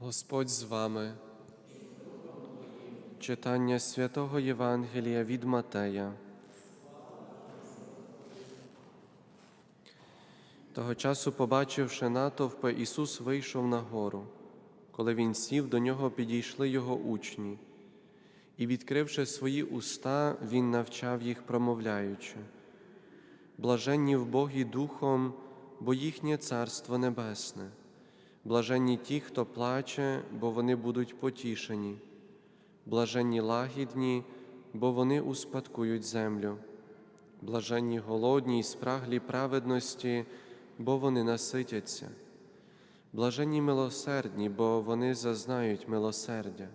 Господь з вами. Читання святого Євангелія від Матея. Того часу, побачивши натовпи, Ісус вийшов на гору. Коли він сів, до нього підійшли його учні, і, відкривши свої уста, Він навчав їх, промовляючи. Блаженні в Богі Духом, бо їхнє Царство Небесне. Блаженні ті, хто плаче, бо вони будуть потішені. Блаженні лагідні, бо вони успадкують землю. Блаженні голодні й спраглі праведності, бо вони наситяться. Блаженні милосердні, бо вони зазнають милосердя.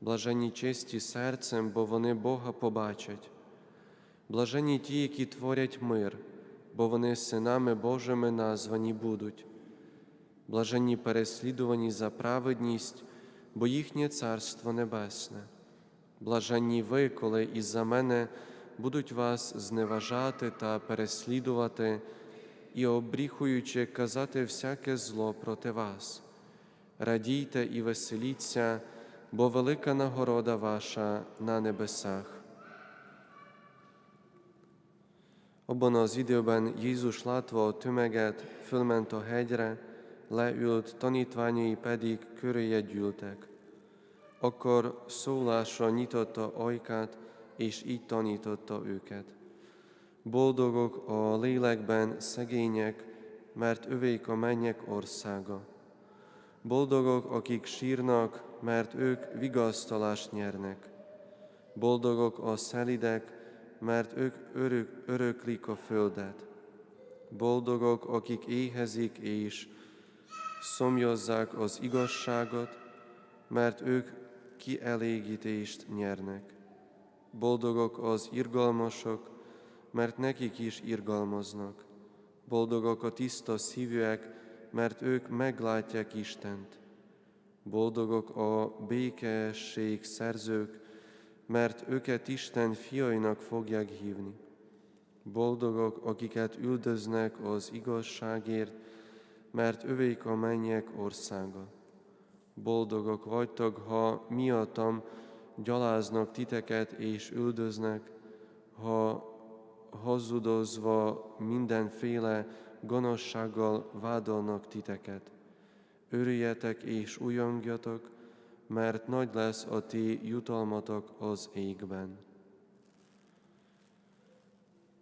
Блаженні чисті серцем, бо вони Бога побачать. Блаженні ті, які творять мир, бо вони синами Божими названі будуть. Блаженні переслідувані за праведність, бо їхнє Царство Небесне. Блаженні ви, коли із-за мене будуть вас зневажати та переслідувати і, обріхуючи, казати всяке зло проти вас. Радійте і веселіться, бо велика нагорода ваша на nебesах. Abban az időben Jézus látva a tömeget, leült, tanítványai pedig köréje gyűltek. Akkor szólásra nyitotta ajkát, és így tanította őket. Boldogok a lélekben szegények, mert övék a mennyek országa. Boldogok, akik sírnak, mert ők vigasztalást nyernek. Boldogok a szelidek, mert ők örök, öröklik a földet. Boldogok, akik éhezik és szomjozzák az igazságot, mert ők kielégítést nyernek. Boldogok az irgalmasok, mert nekik is irgalmaznak. Boldogok a tiszta szívűek, mert ők meglátják Istent. Boldogok a békesség szerzők, mert őket Isten fiainak fogják hívni. Boldogok, akiket üldöznek az igazságért, mert övék a mennyek országa. Boldogok vagytok, ha miattam gyaláznak titeket és üldöznek, ha hazudozva mindenféle gonoszsággal vádolnak titeket. Örüljetek és ujjongjatok, mert nagy lesz a ti jutalmatok az égben.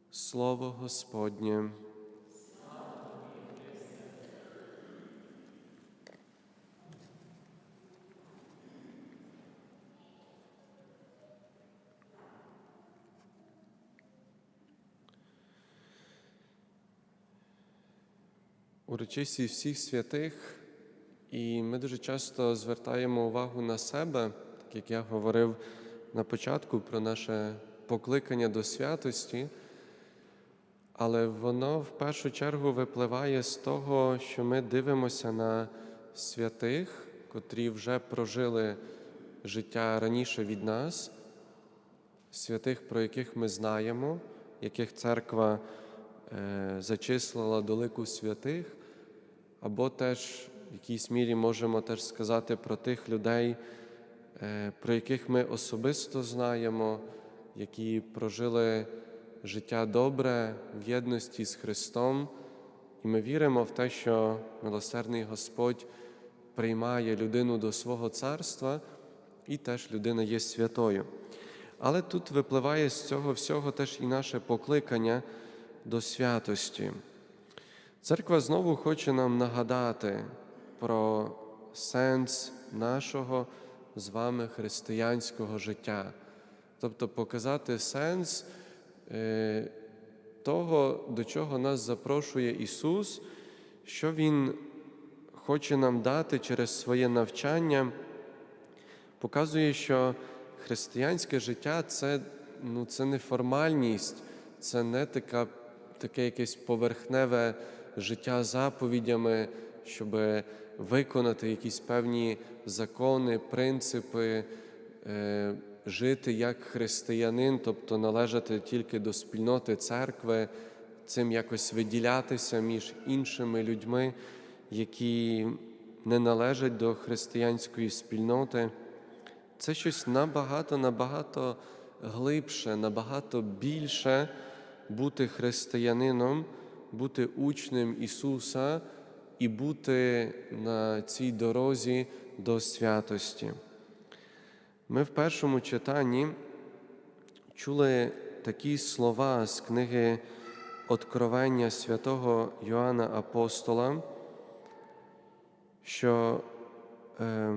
Слово Господнє. Урочисті всіх святих, і ми дуже часто звертаємо увагу на себе, так як я говорив на початку про наше покликання до святості, але воно в першу чергу випливає з того, що ми дивимося на святих, котрі вже прожили життя раніше від нас, святих, про яких ми знаємо, яких церква е, зачислила до лику святих, або теж в якійсь мірі можемо теж сказати про тих людей, е, про яких ми особисто знаємо, які прожили життя добре в єдності з Христом. І ми віримо в те, що милосердний Господь приймає людину до свого царства, і теж людина є святою. Але тут випливає з цього всього теж і наше покликання до святості. Церква знову хоче нам нагадати про сенс нашого з вами християнського життя, тобто показати сенс е, того, до чого нас запрошує Ісус, що Він хоче нам дати через своє навчання, показує, що християнське життя це, ну, це не формальність, це не така, таке якесь поверхневе життя заповідями, щоб виконати якісь певні закони, принципи, е, жити як християнин, тобто належати тільки до спільноти церкви, цим якось виділятися між іншими людьми, які не належать до християнської спільноти. Це щось набагато, набагато глибше, набагато більше бути християнином, бути учнем Ісуса і бути на цій дорозі до святості. Ми в першому читанні чули такі слова з книги Откровення святого Йоанна Апостола, що е,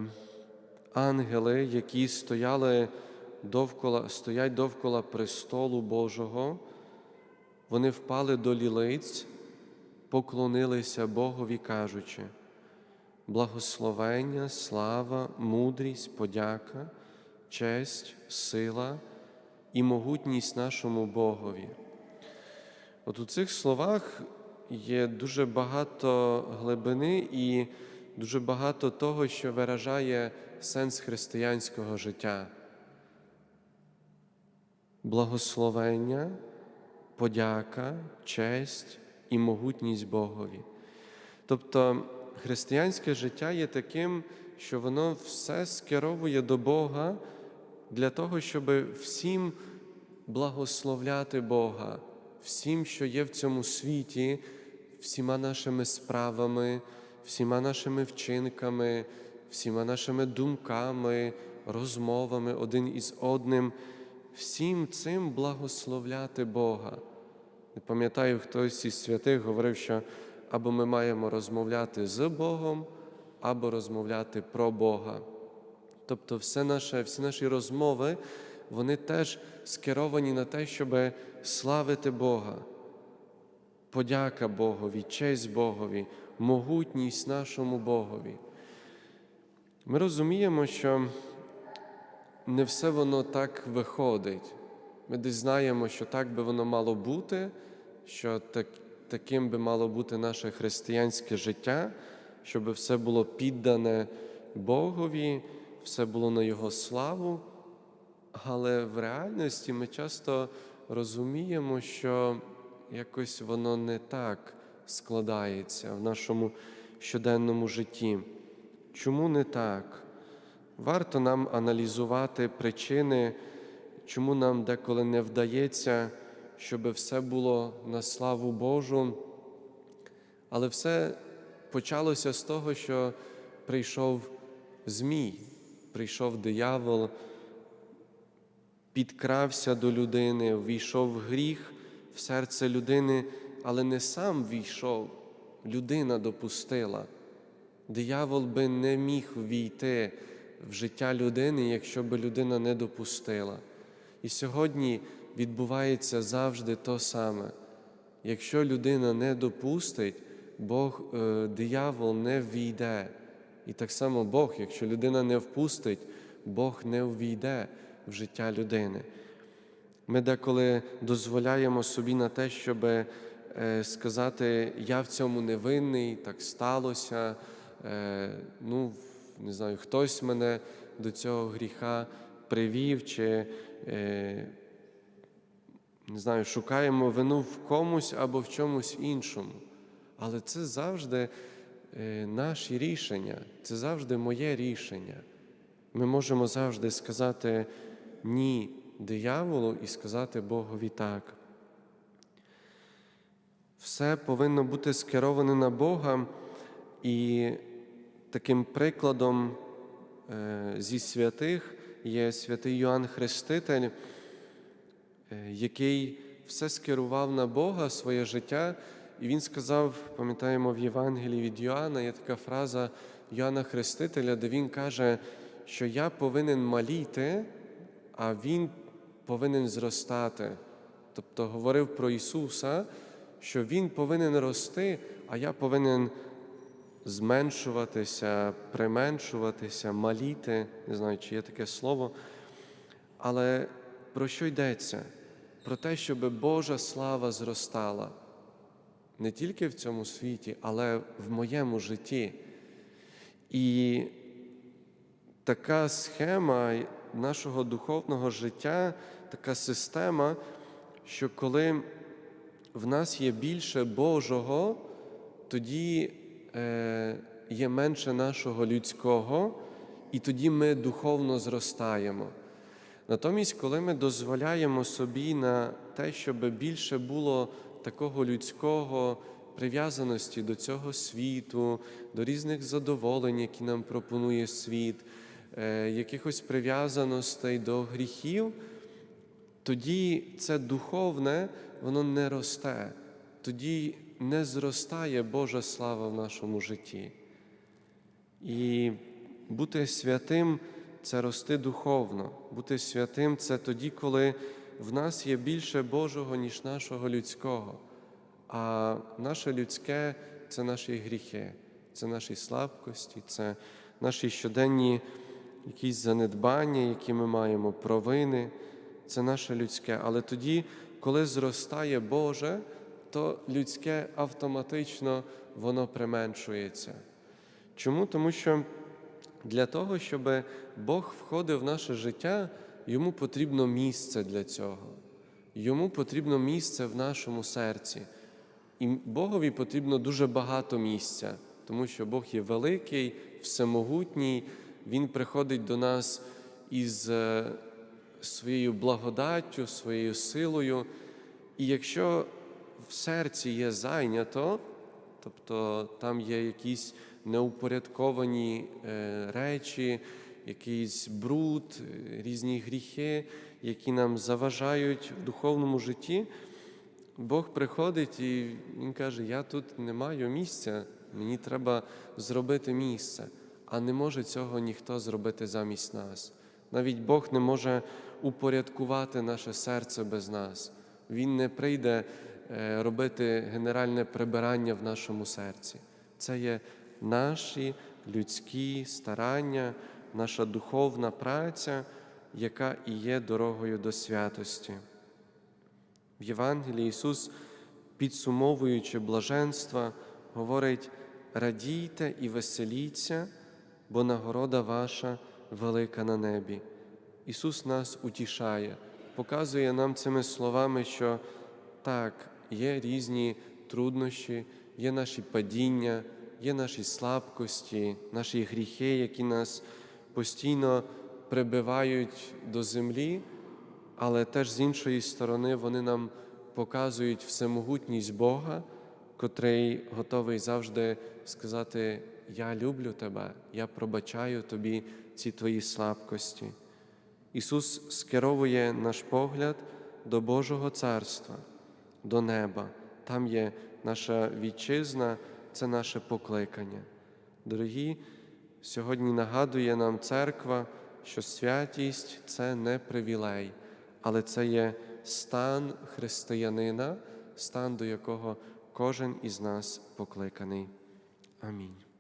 ангели, які стояли довкола, стоять довкола престолу Божого, вони впали до лілиць, поклонилися Богові, кажучи, благословення, слава, мудрість, подяка, честь, сила і могутність нашому Богові. От у цих словах є дуже багато глибини і дуже багато того, що виражає сенс християнського життя. Благословення, подяка, честь і могутність Богові. Тобто християнське життя є таким, що воно все скеровує до Бога для того, щоб всім благословляти Бога, всім, що є в цьому світі, всіма нашими справами, всіма нашими вчинками, всіма нашими думками, розмовами один із одним, всім цим благословляти Бога. Не пам'ятаю, хтось із святих говорив, що або ми маємо розмовляти з Богом, або розмовляти про Бога. Тобто, все наше, всі наші розмови, вони теж скеровані на те, щоб славити Бога, подяка Богові, честь Богові, могутність нашому Богові. Ми розуміємо, що не все воно так виходить. Ми десь знаємо, що так би воно мало бути, що так, таким би мало бути наше християнське життя, щоб все було піддане Богові, все було на Його славу. Але в реальності ми часто розуміємо, що якось воно не так складається в нашому щоденному житті. Чому не так? Варто нам аналізувати причини, чому нам деколи не вдається, щоб все було на славу Божу. Але все почалося з того, що прийшов Змій, прийшов диявол, підкрався до людини, ввійшов гріх в серце людини, але не сам війшов, людина допустила. Диявол би не міг війти в життя людини, якщо би людина не допустила. І сьогодні відбувається завжди то саме. Якщо людина не допустить, Бог, е, диявол не ввійде. І так само Бог, якщо людина не впустить, Бог не ввійде в життя людини. Ми деколи дозволяємо собі на те, щоб е, сказати, я в цьому не винний, так сталося. Е, ну, не знаю, хтось мене до цього гріха привів, чи не знаю, шукаємо вину в комусь або в чомусь іншому. Але це завжди наші рішення, це завжди моє рішення. Ми можемо завжди сказати ні дияволу і сказати Богові так. Все повинно бути скероване на Бога, і таким прикладом е, зі святих є святий Йоанн Хреститель, е, який все скерував на Бога своє життя. І він сказав, пам'ятаємо в Євангелії від Йоанна, є така фраза Йоанна Хрестителя, де він каже, що я повинен маліти, а Він повинен зростати. Тобто говорив про Ісуса, що Він повинен рости, а я повинен зменшуватися, применшуватися, маліти, не знаю, чи є таке слово. Але про що йдеться? Про те, щоб Божа слава зростала не тільки в цьому світі, але в моєму житті. І така схема нашого духовного життя, така система, що коли в нас є більше Божого, тоді є менше нашого людського, і тоді ми духовно зростаємо. Натомість, коли ми дозволяємо собі на те, щоб більше було такого людського прив'язаності до цього світу, до різних задоволень, які нам пропонує світ, е, якихось прив'язаностей до гріхів, тоді це духовне, воно не росте, тоді не зростає Божа слава в нашому житті. І бути святим це рости духовно. Бути святим це тоді, коли в нас є більше Божого, ніж нашого людського. А наше людське це наші гріхи, це наші слабкості, це наші щоденні якісь занедбання, які ми маємо, провини, це наше людське. Але тоді, коли зростає Боже, то людське автоматично воно применшується. Чому? Тому що для того, щоб Бог входив в наше життя, йому потрібно місце для цього. Йому потрібно місце в нашому серці. І Богові потрібно дуже багато місця, тому що Бог є великий, всемогутній, Він приходить до нас із е, своєю благодаттю, своєю силою. І якщо в серці є зайнято, тобто там є якісь неупорядковані е, речі, якийсь бруд, е, різні гріхи, які нам заважають в духовному житті, Бог приходить і Він каже: Я тут не маю місця, мені треба зробити місце, а не може цього ніхто зробити замість нас. Навіть Бог не може упорядкувати наше серце без нас. Він не прийде робити генеральне прибирання в нашому серці. Це є наші людські старання, наша духовна праця, яка і є дорогою до святості. В Євангелії Ісус, підсумовуючи блаженства, говорить: радійте і веселіться, бо нагорода ваша велика на небі. Ісус нас утішає, показує нам цими словами, що так, є різні труднощі, є наші падіння, є наші слабкості, наші гріхи, які нас постійно прибивають до землі, але теж з іншої сторони вони нам показують всемогутність Бога, котрий готовий завжди сказати: Я люблю тебе, я пробачаю тобі ці твої слабкості. Ісус скеровує наш погляд до Божого Царства, до неба. Там є наша вітчизна, це наше покликання. Дорогі, сьогодні нагадує нам церква, що святість це не привілей, але це є стан християнина, стан, до якого кожен із нас покликаний. Амінь.